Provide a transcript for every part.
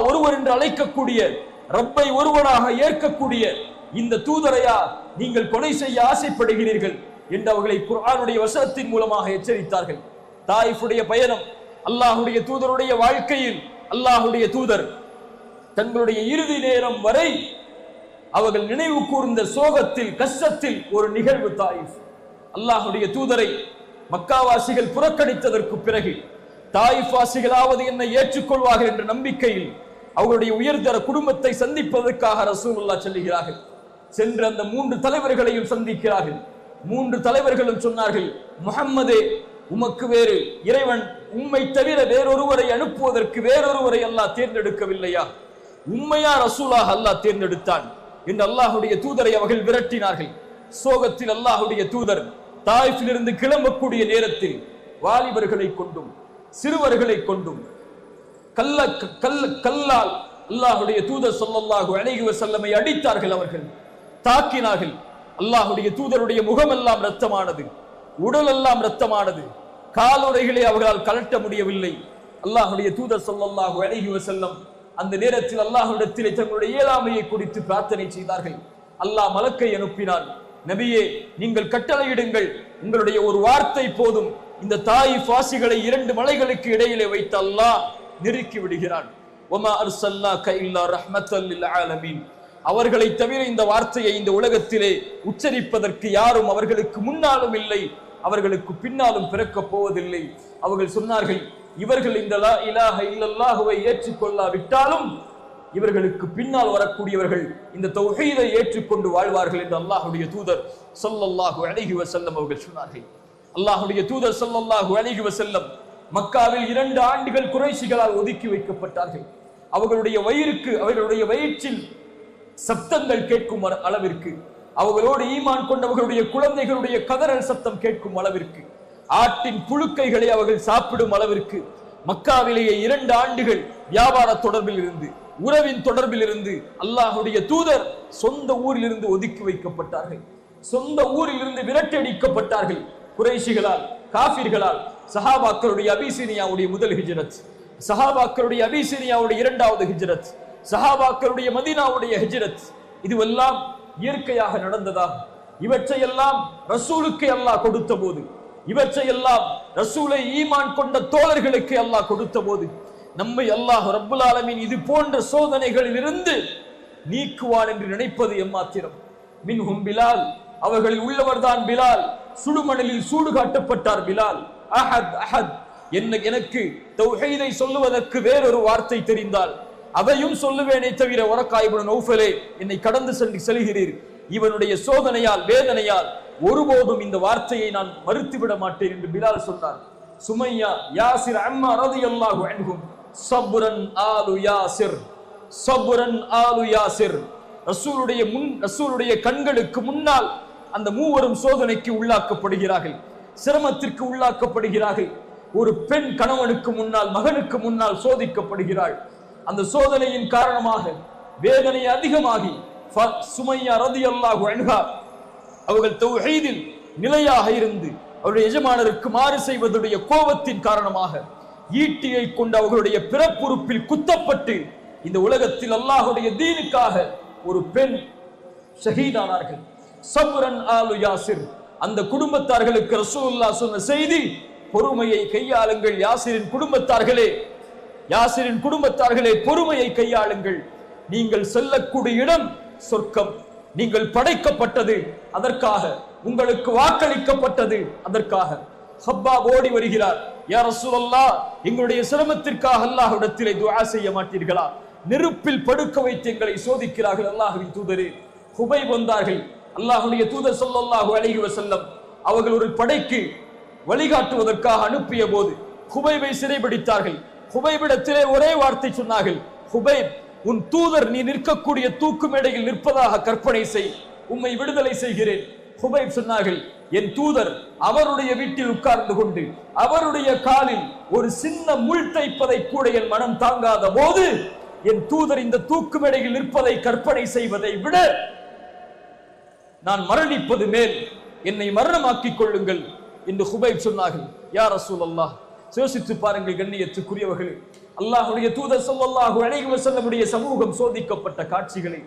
அல்லாஹ் ஒருவர் என்று அழைக்கக்கூடிய ரப்பை ஒருவனாக ஏற்கக்கூடிய இந்த தூதரையா நீங்கள் கொலை செய்ய ஆசைப்படுகிறீர்கள் என்று அவர்களை குரானுடைய வசனத்தின் மூலமாக எச்சரித்தார்கள். தாயிஃபுடைய பயணம் அல்லாஹுடைய தூதருடைய வாழ்க்கையில் அல்லாஹுடைய தூதர் தங்களுடைய இறுதி நேரம் வரை அவர்கள் நினைவு கூர்ந்த சோகத்தில் கஷ்டத்தில் ஒரு நிகழ்வு தாயிஃப். அல்லாஹுடைய தூதரை மக்காவாசிகள் புறக்கணித்ததற்கு பிறகு தாயிஃப் வாசிகளாவது என்னை ஏற்றுக்கொள்வார்கள் என்ற நம்பிக்கையில் அவர்களுடைய உயர்தர குடும்பத்தை சந்திப்பதற்காக ரசூலுல்லா செல்லுகிறார்கள். சென்று அந்த மூன்று தலைவர்களையும் சந்திக்கிறார்கள். மூன்று தலைவர்களும் சொன்னார்கள் முகம்மது உமக்கு வேறு இறைவன் உம்மை தவிர வேறொருவரை அனுப்புவதற்கு வேறொருவரை அல்லாஹ் தேர்ந்தெடுக்கவில்லையா? உண்மையா ரசூலாக அல்லாஹ் தேர்ந்தெடுத்தான். என்று அல்லாஹுடைய தூதரை அவர்கள் விரட்டினார்கள். சோகத்தில் அல்லாஹுடைய தூதர் தாய்ஃபிலிருந்து கிளம்பக்கூடிய நேரத்தில் வாலிபர்களை கொண்டும் சிறுவர்களை கொண்டும் கல்ல கல்ல கல்லால் அல்லாஹுடைய தூதர் சொல்லல்லாஹு அழகி செல்லமை அடித்தார்கள் அவர்கள். தாக்கினார்கள். அல்லாஹுடைய தூதருடைய முகமெல்லாம் இரத்தமானது. உடல் எல்லாம் இரத்தமானது. காலுறைகளை அவர்களால் கலட்ட முடியவில்லை. அல்லாஹுடைய தூதர் சொல்லல்லாஹு அழகி செல்லம் அந்த நேரத்தில் அல்லாஹ்விடத்திலே தங்களுடைய இயலாமையை குறித்து பிரார்த்தனை செய்தார்கள். அல்லாஹ் மலக்கை அனுப்பினான். நபியே நீங்கள் கட்டளையிடுங்கள். உங்களுடைய ஒரு வார்த்தை போதும். இந்த தாய் பாசிகளை இரண்டு மலைகளுக்கு இடையிலே வைத்த அல்லாஹ் நெருக்கி விடுகிறான். ஒமா அர்சல்லாக இல்லா ரஹ்மத்தல் ஆலமீன். அவர்களை தவிர இந்த வார்த்தையை இந்த உலகத்திலே உச்சரிப்பதற்கு யாரும் அவர்களுக்கு முன்னாலும் இல்லை அவர்களுக்கு பின்னாலும் பிறக்கப் போவதில்லை. அவர்கள் சொன்னார்கள் இவர்கள் இந்த லா இலாஹ இல்லல்லாஹுவை ஏற்றுக்கொள்ளாவிட்டாலும் இவர்களுக்கு பின்னால் வரக்கூடியவர்கள் இந்த தொகையை ஏற்றுக்கொண்டு வாழ்வார்கள் என்று அல்லாஹுடைய தூதர் சொல்லல்லாஹு அழகி வசல்லம் அவர்கள் சொன்னார்கள். அல்லாஹுடைய தூதர் சொல்லல்லாஹு அழகி வசல்லம் மக்காவில் இரண்டு ஆண்டுகள் குறைஷிகளால் ஒதுக்கி வைக்கப்பட்டார்கள். அவர்களுடைய வயிறுக்கு அவர்களுடைய வயிற்றில் சப்தங்கள் கேட்கும் அள- அளவிற்கு அவர்களோடு ஈமான் கொண்டவர்களுடைய குழந்தைகளுடைய கதறல் சத்தம் கேட்கும் அளவிற்கு ஆட்டின் புழுக்கைகளை அவர்கள் சாப்பிடும் அளவிற்கு மக்காவிலேயே இரண்டு ஆண்டுகள் வியாபார தொடர்பில் இருந்து உறவின் தொடர்பில் இருந்து அல்லாஹுடைய தூதர் சொந்த ஊரில் இருந்து ஒதுக்கி வைக்கப்பட்டார்கள். சொந்த ஊரில் இருந்து விரட்டடிக்கப்பட்டார்கள் குறைஷிகளால் காபிர்களால் சஹாபாக்களுடைய அபிசீனியாவுடைய முதல் ஹிஜ்ரத். சஹாபாக்களுடைய அபிசீனியாவுடைய இரண்டாவது ஹிஜ்ரத். சஹாபாக்களுடைய மதீனாவுடைய ஹிஜ்ரத். இதுவெல்லாம் இயற்கையாக நடந்ததா இவற்றையெல்லாம் ரசூலுக்கு அல்லாஹ் கொடுத்த போது இவற்றையெல்லாம் ரசூலை ஈமான் கொண்ட தோழர்களுக்கு அல்லாஹ் கொடுத்த போது நம்மை அல்லாஹ் ரப்புல் ஆலமீன் இது போன்ற சோதனைகளில் இருந்து நீக்குவான் என்று நினைப்பது எம்மாத்திரம். மின்ஹும் பிலால் அவர்களில் உள்ளவர்தான் பிலால் சுடுமணலில் சூடு காட்டப்பட்டார் பிலால். அஹத் அஹத். என்ன எனக்கு தௌஹீதை சொல்லுவதற்கு வேறொரு வார்த்தை தெரிந்தால் அதையும் சொல்லுவேனே தவிர உரக்காய்வுடன் நௌஃபலே என்னை கடந்து சென்று செல்கிறீர். இவனுடைய சோதனையால் வேதனையால் ஒருபோதும் இந்த வார்த்தையை நான் மறுத்துவிட மாட்டேன் என்று பிலால் சொன்னார். சுமையா யாசிர் அம்மா ரதியல்லாஹு அன்ஹும் சபுரன் ஆலு யாசிர் சபுரன் ஆலு யாசிர். ரசூலுடைய முன் ரசூலுடைய கண்களுக்கு முன்னால் அந்த மூவரும் சோதனைக்கு உள்ளாக்கப்படுகிறார்கள். சிரமத்திற்கு உள்ளாக்கப்படுகிறார்கள். ஒரு பெண் கணவனுக்கு முன்னால் மகனுக்கு முன்னால் சோதிக்கப்படுகிறாள். அந்த சோதனையின் காரணமாக வேதனை அதிகமாகி சுமையா ரதி அல்லாஹு அணுகா அவர்கள் தௌஹீதில் நிலையாக இருந்து அவருடைய எஜமானருக்கு மாறு செய்வதுடைய கோபத்தின் காரணமாக ஈட்டியை கொண்டு அவர்களுடைய பிறப்புறுப்பில் குத்தப்பட்டு இந்த உலகத்தில் அல்லாஹுடைய தீனுக்காக ஒரு பெண் ஷஹீதானார்கள். சபுரன் ஆலு யாசிர் அந்த குடும்பத்தார்களுக்கு ரசூல்லா சொன்ன செய்தி பொறுமையை கையாளுங்கள் யாசிரின் குடும்பத்தார்களே. யாசிரின் குடும்பத்தார்களே பொறுமையை கையாளுங்கள். நீங்கள் செல்லக்கூடிய இடம் சொர்க்கம். நீங்கள் படைக்கப்பட்டது அதற்காக. உங்களுக்கு வாக்களிக்கப்பட்டது அதற்காக. ஹப்பா ஓடி வருகிறார். யா ரசூலல்லா எங்களுடைய சிரமத்திற்காக அல்லாஹ்விடத்திலே துஆ செய்ய மாட்டீர்களா? நெருப்பில் படுக்க வைத்து எங்களை சோதிக்கிறார்கள் அல்லாஹ்வின் தூதரே. ஹுபை வந்தார்கள். அல்லாஹுடைய தூதர் சொல்லல்லாஹு அழகி வசல்லம் அவர்கள் ஒரு படைக்கு வழிகாட்டுவதற்காக அனுப்பிய போது ஹுபைபை சிறைபிடித்தார்கள். ஹுபைபிடத்திலே ஒரே வார்த்தை சொன்னார்கள் ஹுபைப் உன் தூதர் நீ நிற்கக்கூடிய தூக்கு மேடையில் நிற்பதாக கற்பனை செய் உம்மை விடுதலை செய்கிறேன். ஹுபைப் சொன்னார்கள் என் தூதர் அவருடைய வீட்டில் உட்கார்ந்து கொண்டு அவருடைய காலில் ஒரு சின்ன முள் தைப்பதை கூட என் மனம் தாங்காத போது என் தூதர் இந்த தூக்கு மேடையில் நிற்பதை கற்பனை செய்வதை விட நான் மரணிப்பது மேல் என்னை மரணமாக்கிக் கொள்ளுங்கள் என்று ஹுபைப் சொன்னார்கள். யார் அசூல் அல்லாஹ் யோசித்து பாருங்கள் கண்ணியத்துக்குரியவர்கள். அல்லாஹுடைய தூதர் ஸல்லல்லாஹு அலைஹி வஸல்லமுடைய சமூகம் சோதிக்கப்பட்ட காட்சிகளை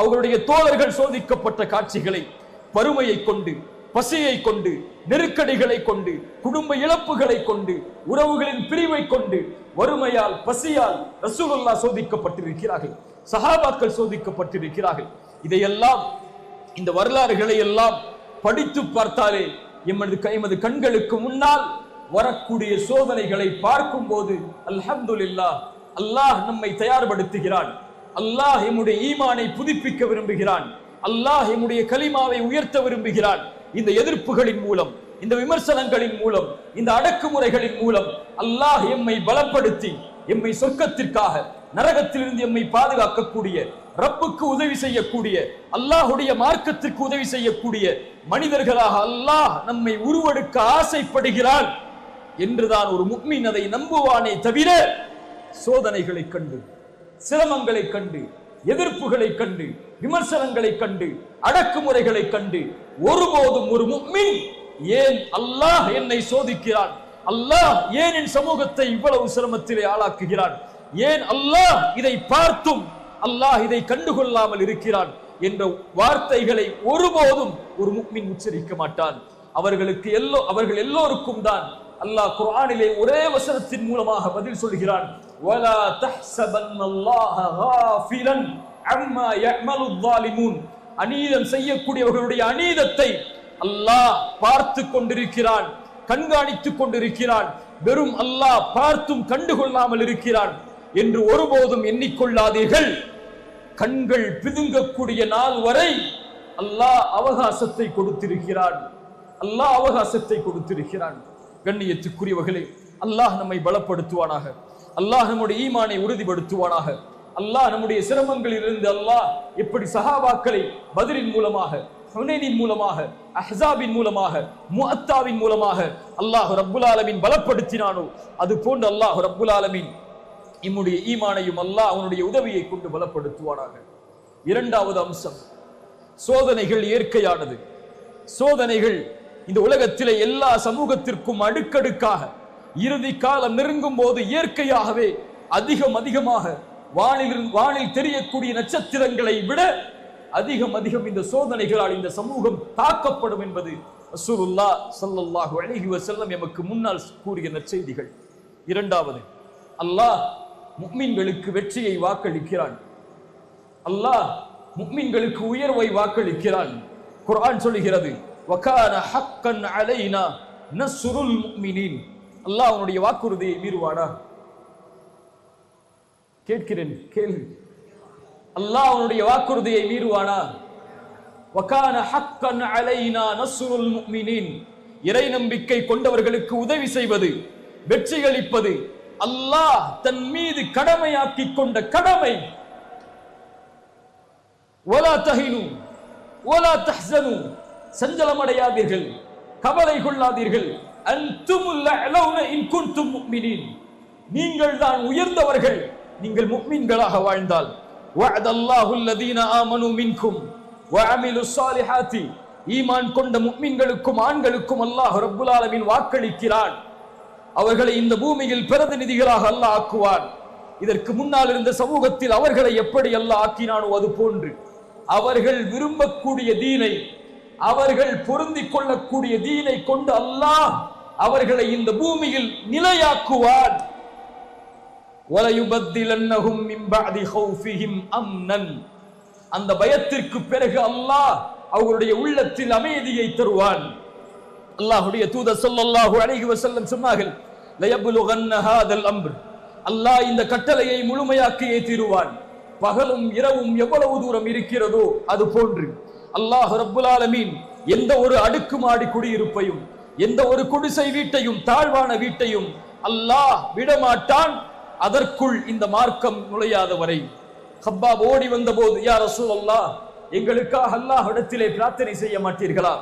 அவர்களுடைய தோழர்கள் சோதிக்கப்பட்ட காட்சிகளை வறுமையை கொண்டு பசியை கொண்டு நெருக்கடிகளை கொண்டு குடும்ப இழப்புகளை கொண்டு உறவுகளின் பிரிவை கொண்டு வறுமையால் பசியால் ரசூலுல்லா சோதிக்கப்பட்டிருக்கிறார்கள். சஹாபாக்கள் சோதிக்கப்பட்டிருக்கிறார்கள். இதையெல்லாம் இந்த வரலாறுகளை எல்லாம் படித்து பார்த்தாலே எமது எமது கண்களுக்கு முன்னால் வரக்கூடிய சோதனைகளை பார்க்கும் போது அல்ஹம்துலில்லாஹ் அல்லாஹ் நம்மை தயார்படுத்துகிறான். அல்லாஹ் எம்முடைய ஈமானை புதுப்பிக்க விரும்புகிறான். அல்லாஹ் எம்முடைய கலிமாவை உயர்த்த விரும்புகிறான். இந்த எதிர்ப்புகளின் மூலம் இந்த விமர்சனங்களின் மூலம் இந்த அடக்குமுறைகளின் மூலம் அல்லாஹ் எம்மை பலப்படுத்தி எம்மை சொர்க்கத்திற்காக நரகத்திலிருந்து எம்மை பாதுகாக்கக்கூடிய ரப்புக்கு உதவி செய்யக்கூடிய அல்லாஹுடைய மார்க்கத்திற்கு உதவி செய்யக்கூடிய மனிதர்களாக அல்லாஹ் நம்மை உருவெடுக்க ஆசைப்படுகிறான் என்றுதான் ஒரு முக்மின் அதை நம்புவானே தவிர சோதனைகளை கண்டு சிரமங்களை கண்டு எதிர்ப்புகளை கண்டு விமர்சனங்களை கண்டு அடக்குமுறைகளை கண்டு ஒருபோதும் ஒரு முக்மின் ஏன் அல்லாஹ் என்னை சோதிக்கிறான்? அல்லாஹ் ஏன் என் சமூகத்தை இவ்வளவு சிரமத்திலே ஆளாக்குகிறான்? ஏன் அல்லாஹ் இதை பார்த்தும் அல்லாஹ் இதை கண்டுகொள்ளாமல் இருக்கிறான் என்ற வார்த்தைகளை ஒருபோதும் ஒரு முக்மின் உச்சரிக்க மாட்டான் அவர்களுக்கு எல்லோ அவர்கள் எல்லோருக்கும் தான் அல்லாஹ் குர்ஆனிலே ஒரே வசனத்தின் மூலமாக பதில் சொல்கிறான் ولا تحسبن الله غافلا عما يعمل الظالمون அநீதம் செய்யக்கூடியவர்களுடைய அநீதத்தை அல்லாஹ் பார்த்து கொண்டிருக்கிறான் கண்காணித்துக் கொண்டிருக்கிறான் வெறும் அல்லாஹ் பார்த்தும் கண்டுகொள்ளாமல் இருக்கிறான் என்று ஒருபோதும் எண்ணிக்கொள்ளாதீர்கள் கண்கள் பிதுங்கக்கூடிய நாள் வரை அல்லாஹ் அவகாசத்தை கொடுத்திருக்கிறான். அல்லாஹ் அவகாசத்தை கொடுத்திருக்கிறான். கண்ணியத்துக்குரியவர்களே அல்லாஹ் நம்மை பலப்படுத்துவானாக. அல்லாஹ் நம்முடைய ஈமானை உறுதிப்படுத்துவானாக. அல்லாஹ் நம்முடைய சிரமங்களிலிருந்து அல்லாஹ் எப்படி சஹாபாக்களை பதிலின் மூலமாக ஹுனைனின் மூலமாக அஹாபின் மூலமாக முஅத்தாவின் மூலமாக அல்லாஹ் ரப்புல் ஆலமீன் பலப்படுத்தினானோ அது போன்று அல்லாஹ் ரப்புல் ஆலமின் இம்முடைய ஈமானையும் அல்ல அவனுடைய உதவியை கொண்டு பலப்படுத்துவானாக. இரண்டாவது அம்சம் சோதனைகள் இயற்கையானது. சோதனைகள் இந்த உலகத்திலே எல்லா சமூகத்திற்கும் அடுக்கடுக்காக இறுதி காலம் நெருங்கும் போது இயற்கையாகவே அதிகம் அதிகமாக வானில் வானில் தெரியக்கூடிய நட்சத்திரங்களை விட அதிகம் அதிகம் இந்த சோதனைகளால் இந்த சமூகம் தாக்கப்படும் என்பது ரசூலுல்லா சல்லல்லாஹு அழகி வசல்லம் எமக்கு முன்னால் கூறிய நற்செய்திகள். இரண்டாவது அல்லாஹ் முக்மின்களுக்கு வெற்றியை வாக்களிக்கிறான். அல்லாஹ் முக்மின்களுக்கு உயர்வை வாக்களிக்கிறான். குரான் சொல்லுகிறது வகான ஹக்கன் அலைனா நஸ்ருல் முக்மினின். அல்லாஹ் அவனுடைய வாக்குறுதியை மீறுவானா? கேட்கிறேன் கேள்வி அல்லாஹ் அவனுடைய வாக்குறுதியை மீறுவானா? வகான ஹக்கன் அலைனா நஸ்ருல் முக்மினின். இறை நம்பிக்கை கொண்டவர்களுக்கு உதவி செய்வது வெற்றியளிப்பது அல்லாஹ் தன் மீது கடமையாக்கி கொண்ட கடமை. ஓலா தஹினு ஒலா தஹ்சனு. சஞ்சலமடையாதீர்கள் கவலை கொள்ளாதீர்கள். நீங்கள் தான் உயர்ந்தவர்கள் நீங்கள் முக்மீன்களாக வாழ்ந்தால். ஈமான் கொண்ட முக்மீன்களுக்கும் ஆண்களுக்கும் அல்லாஹ் ரபுல் ஆலமின் வாக்களிக்கிறான். அவர்களை இந்த பூமியில் பிரதிநிதிகளாக அல்ல ஆக்குவான். இதற்கு முன்னால் இருந்த சமூகத்தில் அவர்களை எப்படி அல்ல ஆக்கினானோ அது போன்று. அவர்கள் விரும்பக்கூடிய தீனை அவர்கள் பொருந்திக் கொள்ளக்கூடிய தீனை கொண்டு அல்லாஹ் அவர்களை இந்த பூமியில் நிலையாக்குவான். அந்த பயத்திற்கு பிறகு அல்லாஹ் அவருடைய உள்ளத்தில் அமைதியை தருவான். அல்லாஹுடைய தூத சொல்லல்லாஹு அழகி வஸல்லம் சொன்னார்கள் லயப்லுகன்ன ஹாதல் அம்ர். அல்லாஹ் இந்த கட்டளையை முழுமையாக்கியே தீருவான் பகலும் இரவும் எவ்வளவு தூரம் இருக்கிறதோ அது போன்று. அல்லாஹ் ரப்புல் ஆலமீன் எந்த ஒரு அடுக்குமாடி குடியிருப்பையும் எந்த ஒரு குடிசை வீட்டையும் தாழ்வான வீட்டையும் அல்லாஹ் விடமாட்டான். அதற்குள் இந்த மார்க்கம் நுழையாத வரை. ஹப்பாப் ஓடி வந்த போது யா ரசூலல்லாஹ் எங்களுக்காக அல்லாஹ்விடத்திலே பிரார்த்தனை செய்ய மாட்டீர்களா?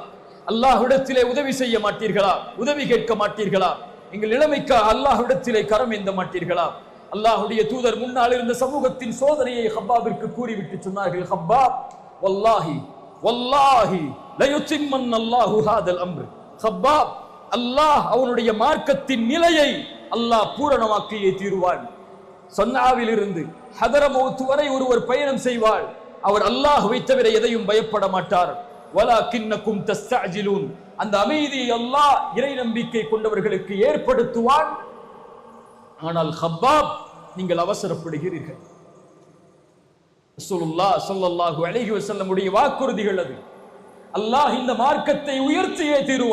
அல்லாஹ்விடத்திலே உதவி செய்ய மாட்டீர்களா? உதவி கேட்க மாட்டீர்களா? எங்கள் நிலைமைக்காக அல்லாஹ்விடத்திலே கரம் ஏந்த மாட்டீர்களா? அல்லாஹுடைய தூதர் முன்னால் இருந்த சமூகத்தின் சோதனையை ஹப்பாபிற்கு கூறிவிட்டு சொன்னார்கள் ஹப்பாப் வல்லாஹி வல்லாஹி லயுத்திம்மன் அல்லாஹு ஹாதல் அம்ரு. ஹப்பாப் அல்லாஹ் அவனுடைய மார்க்கத்தின் நிலையை அல்லாஹ் பூரணமாக்கியே தீருவான். சொன்னாவில் இருந்து ஹதரமௌத் வரை ஒருவர் பயணம் செய்வாள் அவர் அல்லாஹ் தவிர எதையும் பயப்பட மாட்டார். அந்த அமைதியை அல்லாஹ் இறை நம்பிக்கை கொண்டவர்களுக்கு ஏற்படுத்துவான். ஆனால் ஹப்பாப் நீங்கள் அவசரப்படுகிறீர்கள். ரசூலுல்லா ஸல்லல்லாஹு அலைஹி வஸல்லம் உடைய வாக்குறுதிகள் அது. அல்லாஹ் இந்த மார்க்கத்தை உயர்த்தியே தீருவான்.